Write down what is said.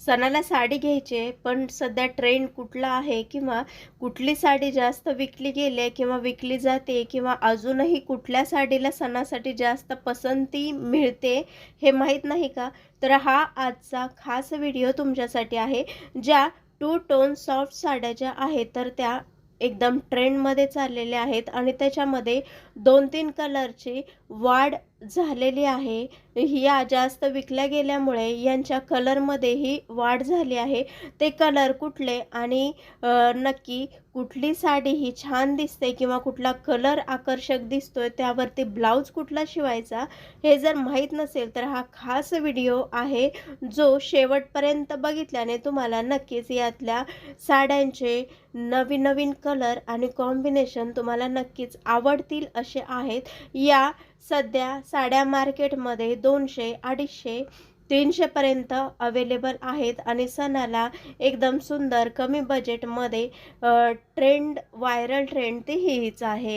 सणाला साडी घ्यायची आहे पण सध्या ट्रेंड कुठला आहे किंवा कुठली साडी जास्त विकली गेली आहे किंवा विकली जाते किंवा अजूनही कुठल्या साडीला सणासाठी जास्त पसंती मिळते हे माहीत नाही का? तर हा आजचा खास व्हिडिओ तुमच्यासाठी आहे ज्या टू टोन सॉफ्ट साड्या ज्या आहेत तर त्या एकदम ट्रेंडमध्ये चाललेल्या आहेत आणि त्याच्यामध्ये दोन तीन कलरची वाढ झालेली आहे. या जास्त विकल्या गेल्यामुळे यांच्या कलरमध्येही वाढ झाली आहे. ते कलर कुठले आणि नक्की कुठली साडी ही छान दिसते किंवा कुठला कलर आकर्षक दिसतोय त्यावरती ब्लाऊज कुठला शिवायचा हे जर माहीत नसेल तर हा खास व्हिडिओ आहे जो शेवटपर्यंत बघितल्याने तुम्हाला नक्कीच यातल्या साड्यांचे नवीन नवीन कलर आणि कॉम्बिनेशन तुम्हाला नक्कीच आवडतील असे आहेत. या सध्या साड्या मार्केटमध्ये दोनशे अडीचशे तीनशेपर्यंत अवेलेबल आहेत आणि सणाला एकदम सुंदर कमी बजेटमध्ये ट्रेंड व्हायरल ट्रेंड ती हीच आहे.